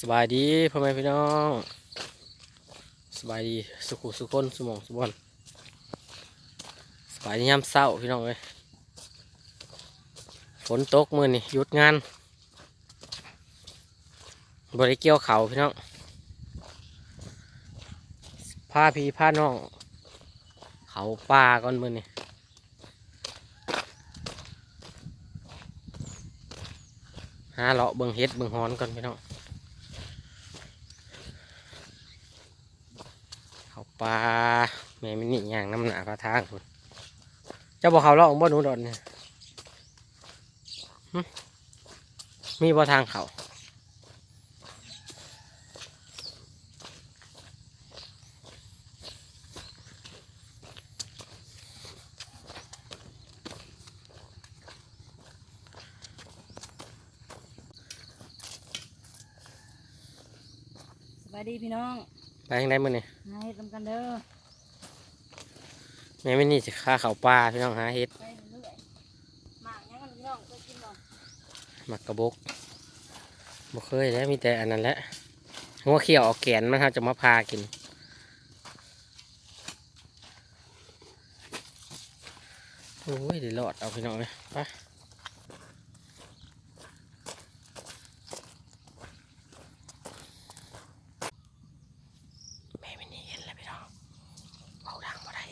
สบายดีพ่อแม่พี่น้องสบายดีสุขุสุคนสมองสุบอนสบายดียามเศร้าพี่น้องเอ้ยฝนตกมือนี่หยุดงานบริเกี่ยวเขาพี่น้องพาพี่พาน้อง เขาป่าก่อนมือนี่หาเลาะเบิ่งเฮ็ดเบิ่งฮอนก่อนพี่น้อง เขา ปลาแม่มินิย่างน้ำหนาพระทางคุณเจ้าบอกเขาเลาะบ่หนูดอนเนี่ยมีบ่ทางเขาสวัสดีพี่น้อง ไปทางไหนมือนี่มาเฮ็ดนำกันเด้อแม่มินิจะฆ่าเขาปลาพี่น้องหาเฮ็ดไปเรื่อยๆหมากยังกันพี่น้องเคยกินบ่หมักกระบกบ่เคยแล้วมีแต่อันนั้นแหละหัวเขียวออกแกนมันเขาจะมาพากินโอ้ยเดี๋ยวรอดเอาพี่น้องเลยไป แม่ไม่นี่เห็นแล้วพี่น้องเบาดังบ่ได้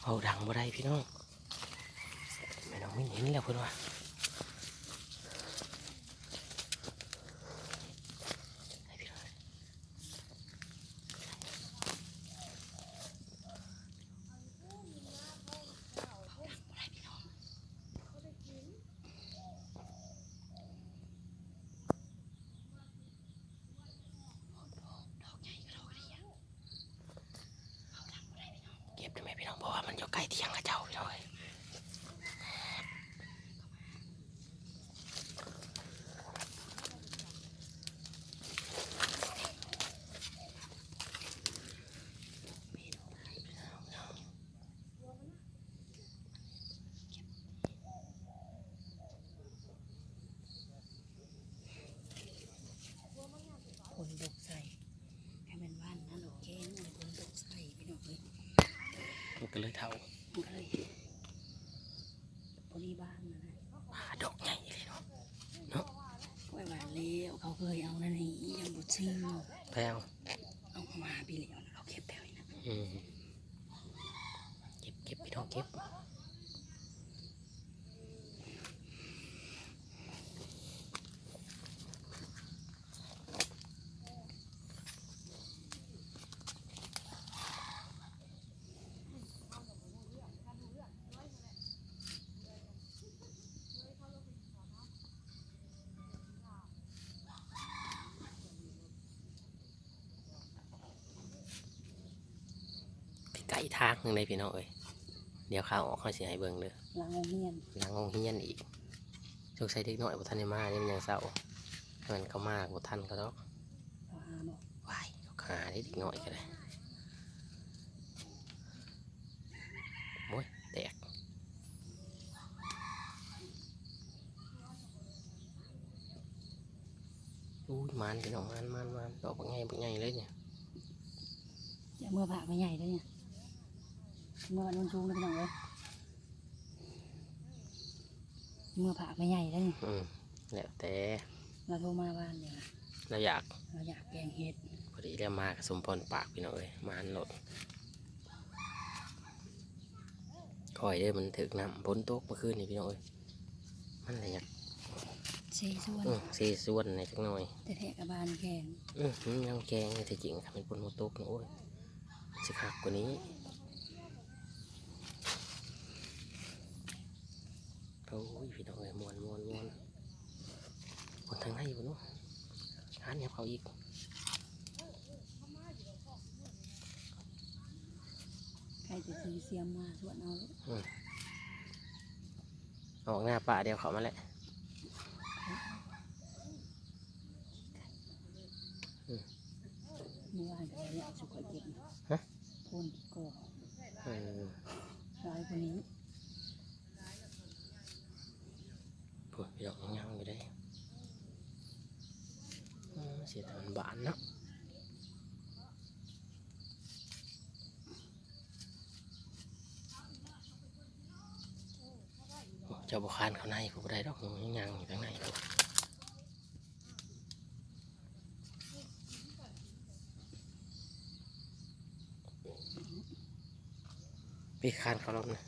เบาดังบ่ได้ พี่น้องแม่น้องไม่เห็นแล้วเพื่อนว่าเก็บได้ไหมพี่น้องเพราะว่ามันอยู่ใกล้เที่ยงกับเจ้าพี่น้องเอ้ย คนดกใส่ให้มันว่านนั่นโอเคนั่นคนดกใส่พี่น้องเอ้ย มันก็ เลยเท่ามันก็เลยพอดีบ้านนะนะปลาดอกใหญ่เลยเนาะไว้ว่าแล้วเขาเคยเอานั่นนี่ยังบ่ซื้อแพวเอามาพี่เหลียวนะเขาเก็บแถวนี้นะอืมเก็บเก็บพี่น้องเก็บ ทางหนึ่งเลยพี่น้องเอ้ยเดี๋ยวข้าวออกเขาเสียให้เบิ่งเด้อหลังโรงเรียนหลังห้องเฮียนอีกโชคชัยเด็กน้อยบุทันได้มานี่มันยังเศร้าให้มันเขามากบุทันเขาดอกเขาหาบอกวายเขาขาได้เด็กน้อยก็ได้โอ้ยแตกอุ้ยมันพี่น้องมันมันมันดอกเป็นไงเป็นไงเลยเนี่ยจะเมื่อผ่าไม่ใหญ่เลยเนี่ย เมื่อวันนนชูงเลยพี่น้องเอ้ยเมื่อผ่าไม่ใหญ่เลยเนี่ยอืมแล้วแต่เราโทรมาบ้านเนี่ยเราอยากเราอยากแกงเห็ดพอดีแล้วมากับสมพรปากพี่น้องเอ้ยมาอันโหลดคอยเด้อมันถึกน้ำพ้นตกเมื่อคืนนี่พี่น้องเอ้ยมันอะไรอยากเซส่วนอือสีส่วนในจักหน่อย แต่แทะกับบานแกงอือมันยังแกงเลยแต่จริงค่ะเป็นพ้นโมตกนะโอ้ยสิคักกว่านี้ โอ้ยพี่น้องเอ้ยมวนมวนมวนคนทางไหนอยู่เนาะหันเนี่ยเขาอีกใครจะซื้อเสียมมาส่วนเอาออกหน้าป่าเดียวเขามาแหละเมื่อวานก็เลยสุกเย็นฮะพ่นกี่กอกเออร้อยกว่านี้พวกพี่น้องยังอยู่ได้ เเสียแต่มันบานเนาะโอ้เจ้าบุคานเขาในผมได้ดอกมันยังอยู่ข้างในอยู่พี่คานเขาลบนะ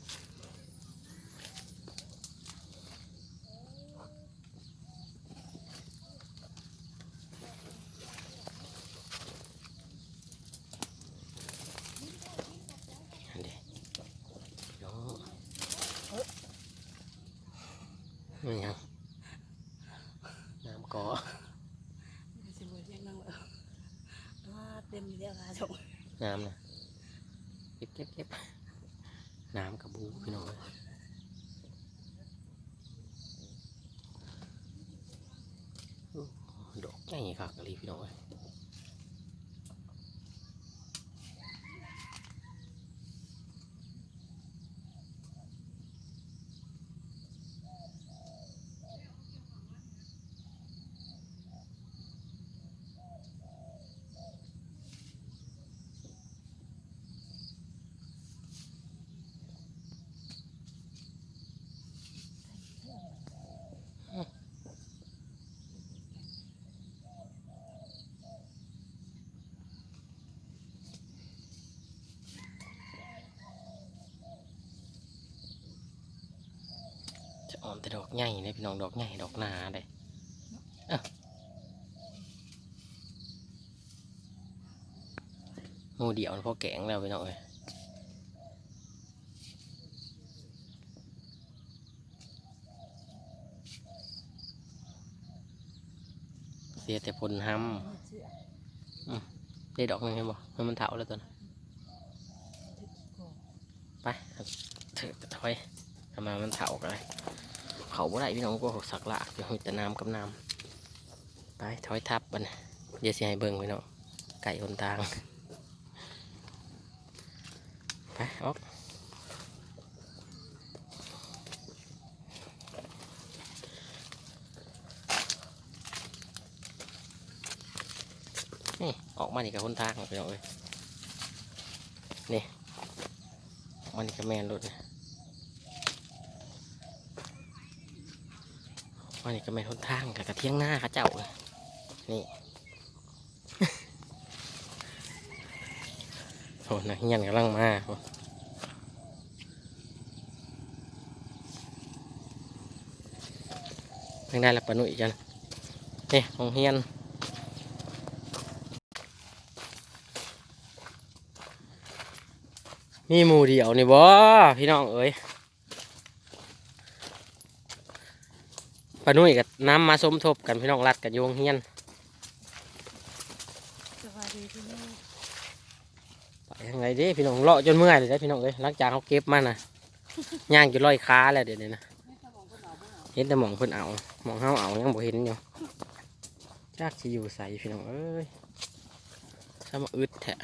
อันเดีโน้ไม่ยังน้ำก่อ สิบเรียกนั่งเลยว่า เต็มอยู่แล้วค่ะจงน้ำนะเก็บเก็บเก็บน้ำกระบูพี่น้องดอกใหญ่ค่ะกะลีพี่น้องเอมแต่ดอกใหญ่เลยพี่น้องดอกใหญ่ดอกหนาเลยมูเดียวพอแกงแล้วพี่น้องเอ้ยเสียแต่ผลห้ำได้ดอกหนึงเห็นบ่มันมันเถาแล้วตัวนั้ไปเถอะถอยทำไมมันเถากันเลย เขาบ่ได้พี่น้องก็สักละเดี๋ยแต่น้ำกับน้ำไปถอยทับมันเดี๋ยวสิให้เบิ่งพี่น้องไก่คนตางไปออกนี่ออกมานี่กับคนทางพี่น้องเอ้ยนี่มานี่กับแมนรถนะ ออกมานี่กับแมนคนทางกับกระเทียงหน้าข้าเจ้าเลยนี่โอ้นักเรียนกำลังมาโอ้ทางได้ละปนุ่ยจันนี่ของเฮียนมีหมูเดียวนี่บ่พี่น้องเอ้ย ปนุ่ยกับน้ำมาสมทบกันพี่น้องรัดกันโยงเฮียนไปยังไงดิพี่น้องเลาะจนเมื่อยเลยได้อพี่น้องเอ้ยหลังจากเขาเก็บมาน่ะย่างจนลอยขาแล้วเดี๋ยวนี้นะเห็นแต่หมองเพิ่นเอาหมองเฮาเอายังบ่เห็นอยู่จากสิอยู่ใส่พี่น้องเอ้ยถ้ามาอึดแทะ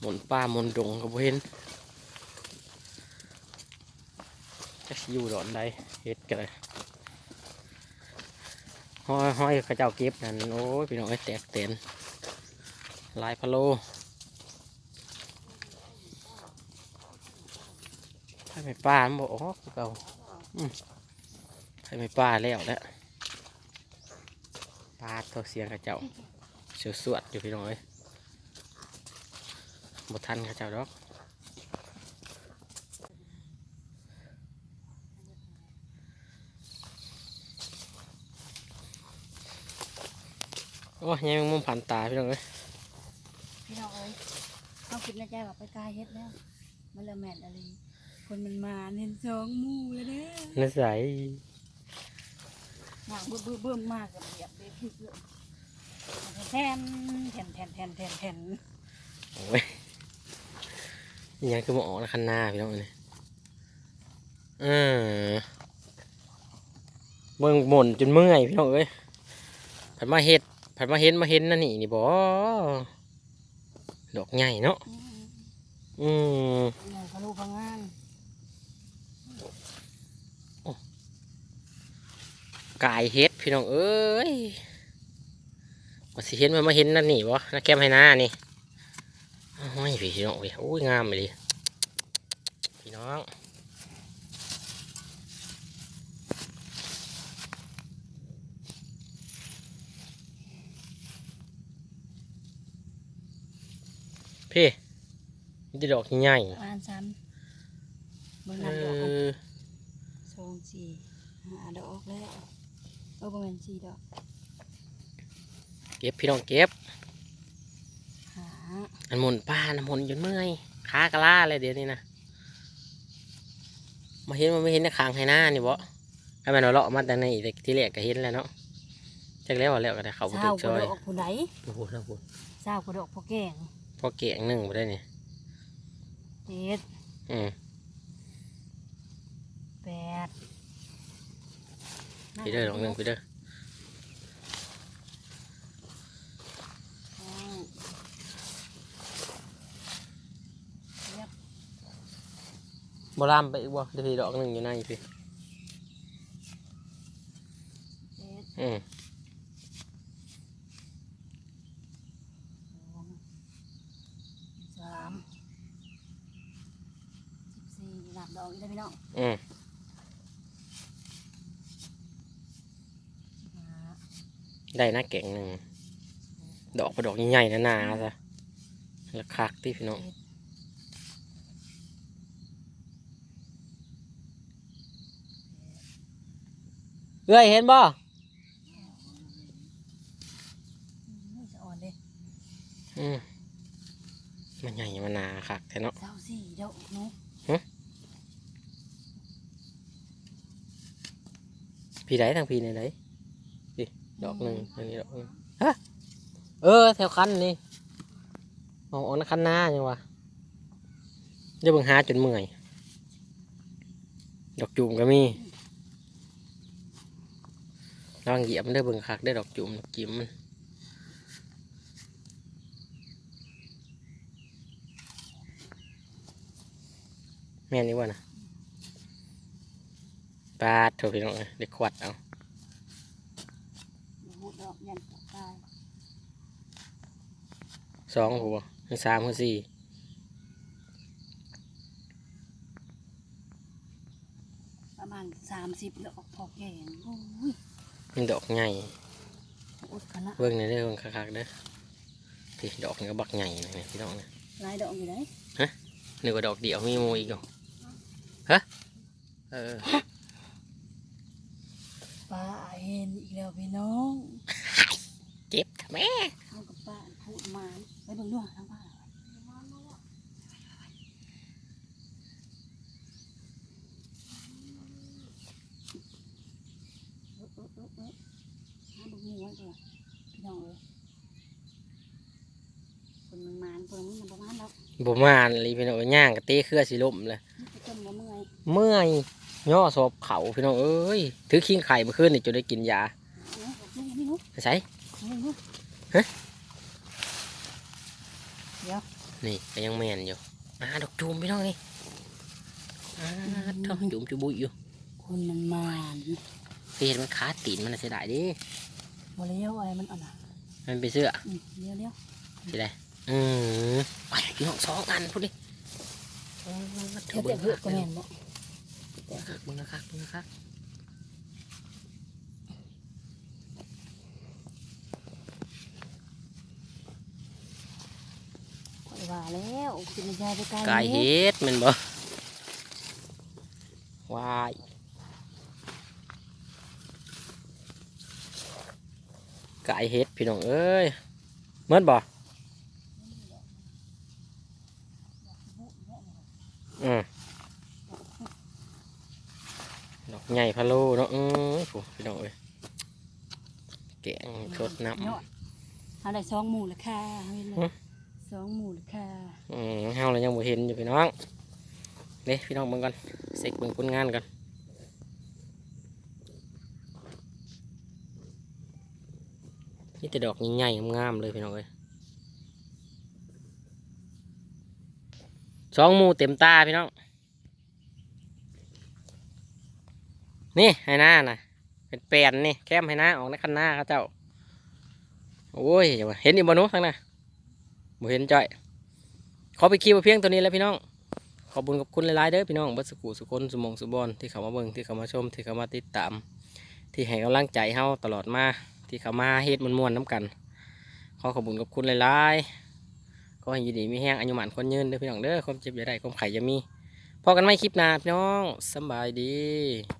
หมนป่าหมนดงก็บ่เห็น จักสิอยู่ดอนใดเฮ็ดกันเลยห้อยห้อยขาเจ้าเก็บนั่นโอ้ยพี่น้องเอ้ยแตกเต็นลายพะโลให้ไม่ป้ามันบอกอ๋อเก่าให้ไม่ป้าแล้วแหล้วปลาตัวเสียงกระเจ้าเสียวสวดอยู่พี่น้องเอ้ยบทันกระเจ้าดอก อ้ยยังมุมผ่านตาพี่น้องเอ้ยพี่น้องเอ้ยเขาคิดในใจว่าไปกายเฮ็ดแล้ว มันละแม่นอะไรคนมันมาเน้นสองหมู่เลยเด้อนิสัยหนังเบิ่มเบิ่มมากกับเหยียบเด็กพี่เพื่อนแทนแทนแทนแทนแทนแทนโอ้ยนี่ยังคือหมออกคันหน้าพี่น้องเอ้ยเออเบิ่งหม่นจนเมื่อยพี่น้องเอ้ยผัดมาเฮ็ด ผัดมาเห็นมาเห็นนั่นนี่นี่บ่ดอกใหญ่เนาะอืมหนังพะโลูพังงานกายเฮ็ดพี่น้องเอ้ยว่าสิเห็นมันมาเห็นนั่นนี่บ่นะแก้มให้หน้านี่โอ้ยพี่น้องเว้ยโอ้ยงามเลยพี่น้อง พี่มีแต่ดอกใหญ่อ่านซ้ำเบิ่งๆเอน้ำดอกกันอสองสี่ห้าดอกแล้วเออประมาณสี่ดอกเก็บพี่น้องเก็บ หาอันหมุนป้าน้ำหมุนจนเมื่อยขากระล่าเลยเดี๋ยวนี้นะมาเห็นมันไม่เห็นในคางให้หน้านี่บ่ให้มันเอาเลาะมาแต่ในแต่ที่แรกก็เห็นแล้วเนาะจากแล้วว่าแล้วก็ได้เขาไปเศตึร้ากซกระอยดอกผู้ใดโอ้โหแล้วพูดเศร้ากระดอกพอแกง พอเก่งหนึ่งไปได้นี่เจ็ดอืมแปดพี่เด้อลองหนึ่งพี่เด้อเก้าเรียบบ่ลามไปอีกบ่เดี๋ยวพี่ดอกหนึ่งอยู่ในพี่เจ็ดอืม สองสามสิบสี่หลับดอกอีกแล้วพี่น้อง อืม ห้า ได้นะเก่งหนึ่งดอกประดอกใหญ่ๆนะนาซะแล้วคักที่พี่น้องเอ้ยเห็นบ่ไม่จะอ่อนเลยอืมมันใหญ่มันหนาคักแท้เนาะเศร้าสี่ดอกเนาะพี่ไหนทางพี่ไหนไหน ดอกหนึ่งอันนี้ดอกหนึ่งฮะเออ แถวคันนี่เอาเอันคันหน้ายังวะเดี๋ยวเบิ่งหาจนเมื่อย ดอกจุ่มก็มีลองเหยียบมันได้เบิ่งคักได้ดอกจุ่มจิ้มมันแม่นี่วะนะปาดเถอะพี่น้องเอ้ยเด็กขวัดเอา หูดอกยันตาย สองหัวมีสามหัวสี่ประมาณสามสิบดอกพอแกงโอ้ยมันดอกใหญ่อุดขนาดเบิ่งในอยเด้อเบิ่งคักๆเด้อพี่ดอกนี่ก็บักใหญ่นะเนี่ยพี่น้องนะลายดอกอยู่ไหนนึกว่าดอกเดียวมีหมูอีกเหรอฮะเออป้าเห็นอีกแล้วพี่น้อง เจ็บค่ะแม่ บิ่งด้วยทางป้าเออเออเออเออหาเบิ่งหมูไว้ก่อนพี่น้องเอ้ยคนมันมานคนมันประมาณแล้วบ่มาเลยพี่น้องเอ้ยย่างกะเต้เครือสิล่มเลยมันบ่เมื่อยเมื่อยย่อศพเขาพี่น้องเอ้ยถือขิงไข่มื่อคืนนี่จนได้กินยาเอาเอาไม่รู้ใส่ไม่รู้ฮะ เดี๋ยวนี่ก็ยังแม่นอยู่อ่าดอกจูมพี่น้องนี่อ่าเท่าจุ่มจุบุยอยู่คนมันมานพี่เห็นมันขาดตีนมันน่ะเสียดายเดิบ่เลี้ยวอะไรมันอ่อนอะมันไปเสื้ออืมเลี้ยวเลี้ยวสิได้อืมไปพี่น้องสองอันพูดดิเออเดี๋ยวแต่เพื่อก็แม่นบ่เบิ่งนะครับเบิ่งนะครับข่อยว่า แล้วกินยายไปไกลกายเฮ็ดแมันบ่วายกายเฮ็ดพี่น้องเอ้ยเมื่อบ่อืมดอกใหญ่พะโล้เนาะอือโหพี่น้องเอ้ยแกงสดน้ำเนาะเอาได้สองหมู่ละค่ะเห็นเลหึย สองหมูลค่ะอืมเฮาเลยยังบ่เห็นอยู่พี่น้องเด้พี่น้องเบิ่งก่อนเซ็กเบิ่งผลงานกันนี่แต่ดอกใหญ่ๆงามๆเลยพี่น้องเอ้ยสองหมูเต็มตาพี่น้อง นี่ให้หน้าน่ะเป็นแปลนนี่แคมให้หน้าออกในคันหน้าเขาเจ้า โอ้ยเห็นอีกบ่หนุทั้งน่ะ บ่เห็นจ้อยขอไปคิวเพียงตัวนี้แล้วพี่น้อง ขอบคุญขอบคุณหลายๆเด้อพี่น้องบัสกูสุคนสมงสุบอลที่เข้ามาเบิ่งที่เข้ามาชมที่เข้ามาติดตาม ที่ให้กำลังใจเฮาตลอดมาที่เข้ามาเฮ็ดมวนๆน้ำกัน ขอขอบคุญขอบคุณหลายๆขอให้ยินดีมีแห้งอายุหมันคนยืนเด้อพี่น้องเด้อความเจ็บอย่าได้ความไข่อย่ามีพอกันไม่คลิปหน้าพี่น้องสบายดี